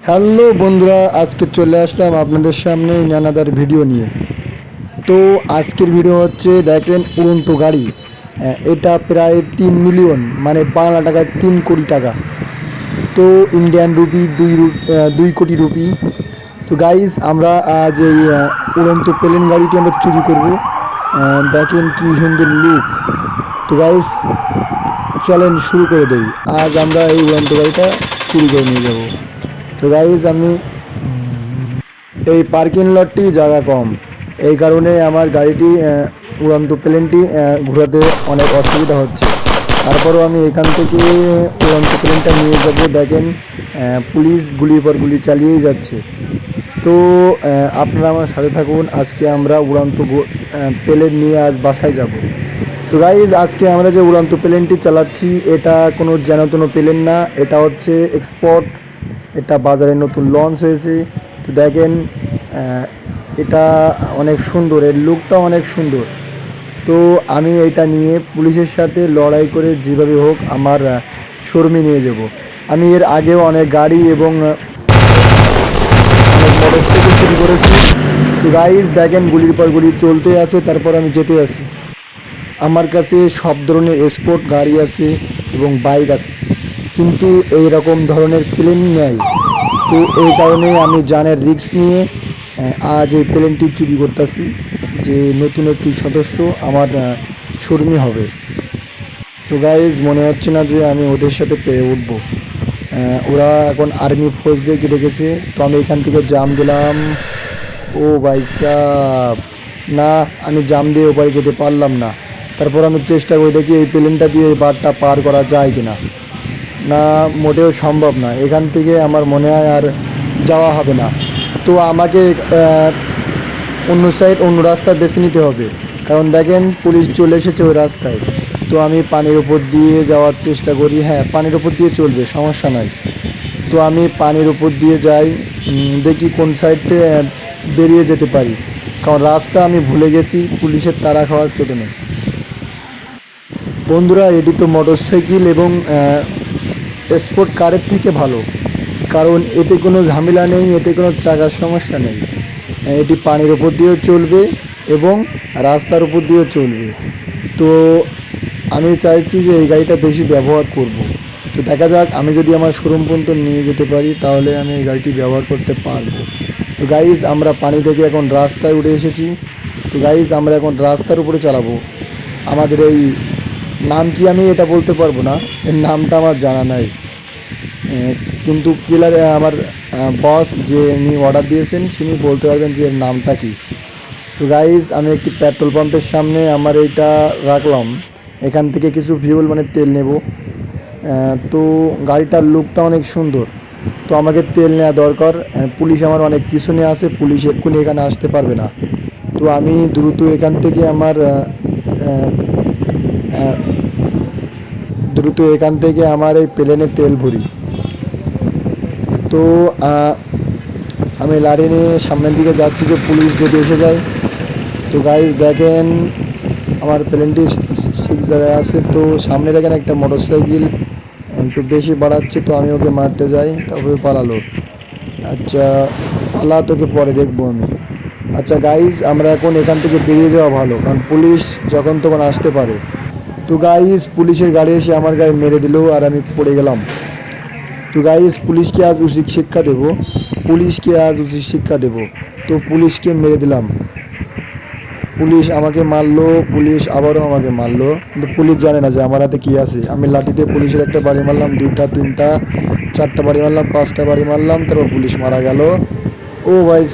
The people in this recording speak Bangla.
হ্যালো বন্ধুরা, আজকে চলে আসলাম আপনাদের সামনে নানাদার ভিডিও নিয়ে। তো আজকের ভিডিও হচ্ছে দেখেন উড়ন্ত গাড়ি। এটা প্রায় তিন মিলিয়ন মানে বাংলা টাকায় তিন কোটি টাকা। তো ইন্ডিয়ান রুপি দুই দুই কোটি রুপি। তো গাইজ আমরা আজ এই উড়ন্ত প্লেন গাড়িটি আমরা চুরি করব। দেখেন কি সুন্দর লুক তো গাইজ চলেন শুরু করে দেই। আজ আমরা এই উড়ন্ত গাড়িটা চুরি করে নিয়ে যাব। তো গাইজ আমি এই পার্কিং লটটি জায়গা কম। এই কারণে আমার গাড়িটি উড়ন্ত প্লেনটি ঘোরাতে অনেক অসুবিধা হচ্ছে। তারপরও আমি এখান থেকে উড়ন্ত প্লেনটা নিয়ে যাব। দেখেন পুলিশ গুলির পর গুলি চালিয়েই যাচ্ছে। তো আপনারা আমার সাথে থাকুন। আজকে আমরা উড়ন্ত প্লেন নিয়ে আজ বাসায় যাব। তো গাইজ আজকে আমরা যে উড়ন্ত প্লেনটি চালাচ্ছি, এটা কোনো যেন প্লেন না। এটা হচ্ছে এক্সপোর্ট এটা বাজারে নতুন লঞ্চ হয়েছে। তো দেখেন এটা অনেক সুন্দর, এর লুকটা অনেক সুন্দর। তো আমি এটা নিয়ে পুলিশের সাথে লড়াই করে যেভাবে হোক আমার শর্মে নিয়ে যাব। আমি এর আগেও অনেক গাড়ি এবং চুরি করেছি। গাইজ দেখেন, গুলির পর গুলি চলতে আছে, তারপর আমি যেতে আছি। আমার কাছে সব ধরনের স্পোর্ট গাড়ি আছে এবং বাইক আছে। কিন্তু এই রকম ধরনের প্লেন নেই। তো এই কারণে আমি জানের রিস্ক নিয়ে আজ এই প্লেনটি চুরি করতেছি যে নতুন একটি সদস্য আমার শর্মী হবে। তো গাইজ মনে হচ্ছে না যে আমি ওদের সাথে পেয়ে উঠবো। ওরা এখন আর্মি ফোর্স দিয়ে রেখেছে তো আমি এখান থেকে জাম দিলাম ও ভাই সাব না, আমি জাম দিয়ে ওপারে যেতে পারলাম না। তারপর আমি চেষ্টা করে দেখি এই প্লেনটা দিয়ে এই বারটা পার করা যায় কিনা। না, মোটেও সম্ভব না। এখান থেকে আমার মনে হয় আর যাওয়া হবে না। তো আমাকে অন্য সাইড অন্য রাস্তা বেছে নিতে হবে। কারণ দেখেন পুলিশ চলে এসেছে ওই রাস্তায়। তো আমি পানির উপর দিয়ে যাওয়ার চেষ্টা করি। হ্যাঁ পানির উপর দিয়ে চলবে, সমস্যা নাই। তো আমি পানির উপর দিয়ে যাই দেখি কোন সাইডে বেরিয়ে যেতে পারি। কারণ রাস্তা আমি ভুলে গেছি, পুলিশের তাড়া খাওয়ার চোখে বন্ধুরা, এটি তো মোটরসাইকেল এবং স্পোর্ট কারের থেকে ভালো। কারণ এতে কোনো ঝামেলা নেই, এতে কোনো চাকার সমস্যা নেই। এটি পানির উপর দিয়েও চলবে এবং রাস্তার উপর দিয়েও চলবে। তো আমি চাইছি যে এই গাড়িটা বেশি ব্যবহার করব। তো দেখা যাক, আমি যদি আমার শোরুম পর্যন্ত নিয়ে যেতে পারি, তাহলে আমি এই গাড়িটি ব্যবহার করতে পারব। তো গাইজ আমরা পানি থেকে এখন রাস্তায় উঠে এসেছি। তো গাইজ আমরা এখন রাস্তার উপরে চালাবো। আমাদের এই নাম কি আমি এটা বলতে পারব না। এর নামটা আমার জানা নাই। কিন্তু কিলার আমার বস যে উনি অর্ডার দিয়েছেন, তিনি বলতে পারবেন যে এর নামটা কি। তো গাইজ আমি একটি পেট্রোল পাম্পের সামনে আমার এইটা রাখলাম। এখান থেকে কিছু ফিউল মানে তেল নেব। তো গাড়িটার লুকটা অনেক সুন্দর। তো আমাকে তেল নেওয়া দরকার। পুলিশ আমার অনেক পিছনে আছে, পুলিশ এক্ষুনি এখানে আসতে পারবে না। তো আমি দ্রুত এখান থেকে আমার দ্রুত এখান থেকে আমার এই প্লেনে তেল ভরি। তো আমি লাড়ি নিয়ে সামনের দিকে যাচ্ছি যে পুলিশ যদি এসে যায়। তো গাইজ দেখেন, আমার প্লেনটি ঠিক জায়গায় আছে। তো সামনে দেখেন একটা মোটর সাইকেল একটু বেশি বাড়াচ্ছে, তো আমি ওকে মারতে যাই তবে পালালো। আচ্ছা পালা, তোকে পরে দেখব আমি। আচ্ছা গাইজ আমরা এখন এখান থেকে বেরিয়ে যাওয়া ভালো, কারণ পুলিশ যখন তখন আসতে পারে। তো গাইজ পুলিশের গাড়ি এসে আমার গায়ে মেরে দিল, আর আমি পড়ে গেলাম। তো গাইজ পুলিশকে আজ উচিত শিক্ষা দেব। পুলিশকে আজ উচিত শিক্ষা দেব। তো পুলিশকে মেরে দিলাম। পুলিশ আমাকে মারলো, পুলিশ আবারও আমাকে মারলো। কিন্তু পুলিশ জানে না যে আমার হাতে কী আছে। আমি লাঠিতে পুলিশের একটা বাড়ি মারলাম দুটা তিনটা, চারটা বাড়ি মারলাম, পাঁচটা বাড়ি মারলাম, তারপর পুলিশ মারা গেল। ও ভাই